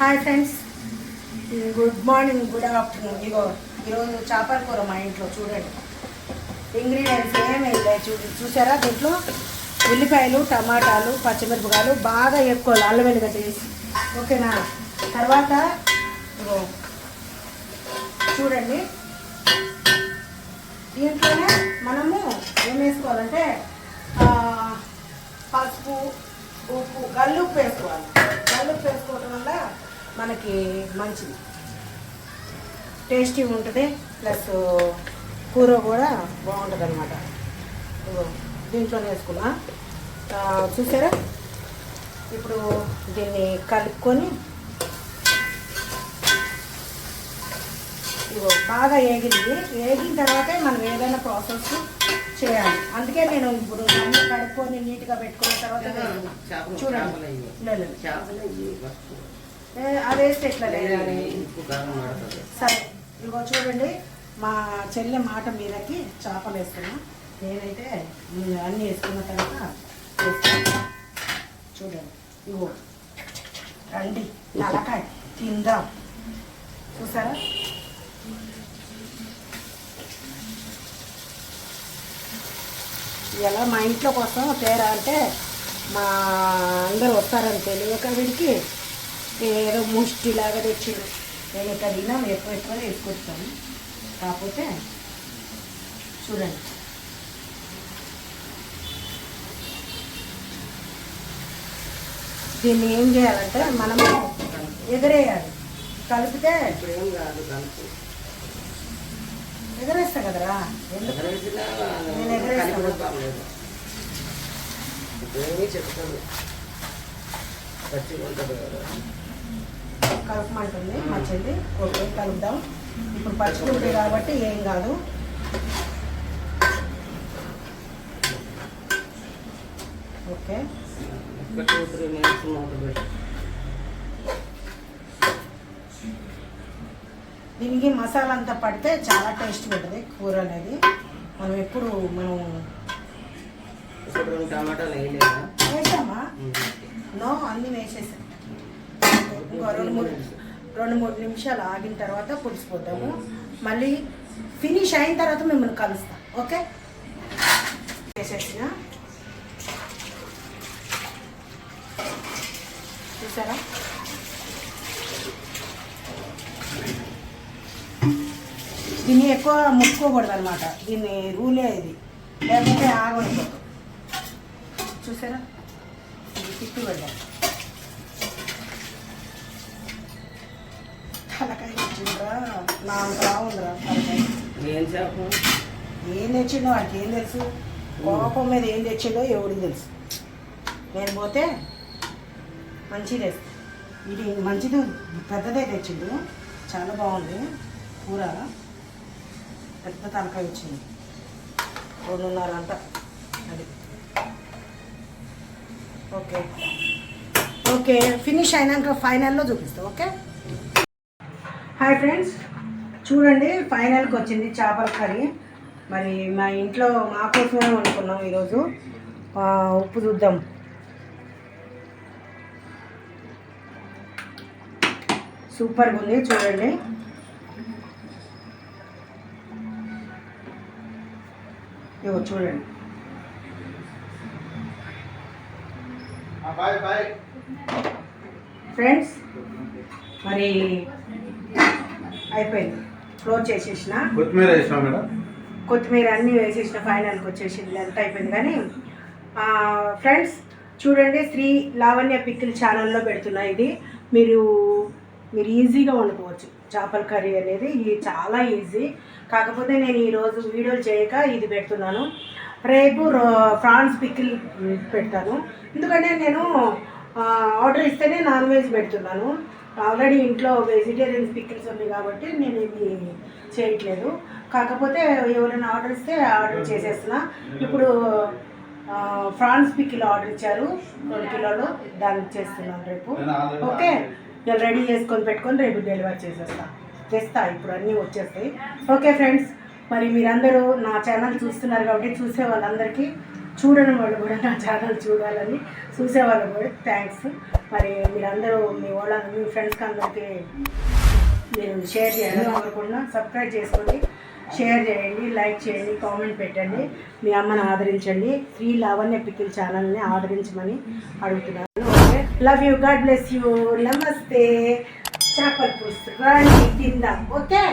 Hi friends good morning good afternoon. ఇగో ఈరోజు చేపల కూర మా ఇంట్లో చూడండి. ఇంగ్రీడియంట్స్ ఏమేమి చూ చూసారా దీంట్లో? ఉల్లిపాయలు టమాటాలు పచ్చిమిరపకాయలు బాగా ఎక్కువ అల్లం వెల్లిగడ్డ వేసి. ఓకేనా? తర్వాత చూడండి. దీంట్లోనే మనము ఏం వేసుకోవాలంటే పసుపు ఉప్పు గల్లుప్పు వేసుకోవాలి. గల్లుప్పు వేసుకోవటం మనకి మంచిది. టేస్టీ ఉంటుంది ప్లస్ కూర కూడా బాగుంటుంది అనమాట దీంట్లోనే వేసుకున్నా. చూసారా? ఇప్పుడు దీన్ని కలుపుకొని ఇగో బాగా ఏగింది. ఏగిన తర్వాతే మనం ఏదైనా ప్రాసెస్ చేయాలి. అందుకే నేను ఇప్పుడు అన్ని కడుక్కొని నీట్గా పెట్టుకున్న తర్వాత చూడండి. అది వేస్తే ఎట్లా సరే ఇగో చూడండి మా చెల్లె మాట మీదకి చేపలు వేస్తున్నా నేనైతే అన్నీ వేసుకున్న తర్వాత చూడండి ఇగో రండి తలకాయ తిందాం. చూసారా? ఇలా మా ఇంట్లో కోసం తేరా అంటే మా అందరూ వస్తారని తెలియక వీడికి ఏదో ముష్టిలాగా తెచ్చిండు నేను ఇక్కడ తిన్నాం ఎక్కువ ఎక్కువ వేసుకొస్తాను. కాకపోతే చూడండి. దీన్ని ఏం చేయాలంటే మనము ఎగరేయాలి. కలిపితే ఇప్పుడు ఏం కాదు కలుపు. ఎగరేస్తా కదరా? నేను ఎగరేస్తాను. కలపమంటుంది. మా చెల్లి ఓకే కలుపుదాం ఇప్పుడు పచ్చిమిరపకాయ కాబట్టి ఏం కాదు. ఓకే. దీనికి మసాలా అంతా పడితే చాలా టేస్ట్ ఉంటుంది కూర అనేది. మనం ఎప్పుడు మనం టమాటాలు వేసామా? నో అన్నీ వేసేసాం. ఒక రెండు మూడు రెండు మూడు నిమిషాలు ఆగిన తర్వాత పులిసిపోతాము. మళ్ళీ ఫినిష్ అయిన తర్వాత మిమ్మల్ని కలుస్తాం. ఓకే? వేసేసిన చూసారా? దీన్ని ఎక్కువ ముట్టుకోకూడదు అనమాట దీన్ని రూలే ఇది. లేకపోతే ఆగడిపోతుంది చూసారా? ఇది తిప్పి తలకాయ తెచ్చిండ్రా నా తలకాయ. ఏం చేప? ఏం తెచ్చిండో వాడికి ఏం తెలుసు. కోపం మీద ఏం తెచ్చిండో ఎవడికి తెలుసు. నేను పోతే మంచిది ఇది మంచిది పెద్దదే తెచ్చిండు. చాలా బాగుంది. కూర పెద్ద తలకాయ వచ్చింది. రెండున్నర అంట. అది. ఓకే. ఓకే ఫినిష్ అయినాక ఫైనల్లో చూపిస్తా ఓకే? Hi friends. చూడండి ఫైనల్కి వచ్చింది చేపల కర్రీ. మరి మా ఇంట్లో మా కోసమే వండుకున్నాం ఈరోజు. ఉప్పు చూద్దాం. సూపర్గా ఉంది చూడండి. ఇగో చూడండి. ఫ్రెండ్స్ మరి అయిపోయింది. క్లోజ్ చేసేసిన. కొత్తిమీర వేసినాం మేడం? కొత్తిమీర అన్నీ వేసేసిన ఫైనల్కి వచ్చేసింది. ఎంత అయిపోయింది. కానీ ఫ్రెండ్స్ చూడండి శ్రీ లావణ్య పిక్కిల్ ఛానల్లో పెడుతున్నా ఇది. మీరు మీరు ఈజీగా వండుకోవచ్చు. చేపల కర్రీ అనేది ఇది చాలా ఈజీ. కాకపోతే నేను ఈరోజు వీడియోలు చేయక ఇది పెడుతున్నాను. రేపు ఫ్రాన్స్ పిక్కిల్ పెడతాను. ఎందుకంటే నేను ఆర్డర్ ఇస్తేనే నాన్ వెజ్ పెడుతున్నాను. ఆల్రెడీ ఇంట్లో వెజిటేరియన్ పిక్కిల్స్ ఉన్నాయి కాబట్టి నేను ఇది చేయట్లేదు. కాకపోతే ఎవరైనా ఆర్డర్ ఇస్తే ఆర్డర్ చేసేస్తున్నా. ఇప్పుడు ఫ్రాన్స్ పిక్కిల్ ఆర్డర్ ఇచ్చారు. రెండు కిలోలు దానికి చేస్తున్నాను రేపు. ఓకే? నేను రెడీ చేసుకొని పెట్టుకొని రేపు డెలివరీ చేసేస్తా. తెస్తా ఇప్పుడు అన్నీ వచ్చేస్తాయి. ఓకే ఫ్రెండ్స్ మరి మీరందరూ నా ఛానల్ చూస్తున్నారు కాబట్టి చూసే వాళ్ళందరికీ చూడని వాళ్ళు కూడా నా ఛానల్ చూడాలని చూసేవాళ్ళు కూడా. థ్యాంక్స్ మరి మీరందరూ మీ వాళ్ళ మీ ఫ్రెండ్స్కి అందరికీ మీరు షేర్ చేయాలని కోరుకుంటున్నా. సబ్స్క్రైబ్ చేసుకోండి షేర్ చేయండి లైక్ చేయండి కామెంట్ పెట్టండి. మీ అమ్మని ఆదరించండి. శ్రీ లావణ్య పికిల్ ఛానల్ని ఆదరించమని అడుగుతున్నాను. Okay? Love you God bless you నమస్తే చేపల పులుసు. తిందాం. ఓకే?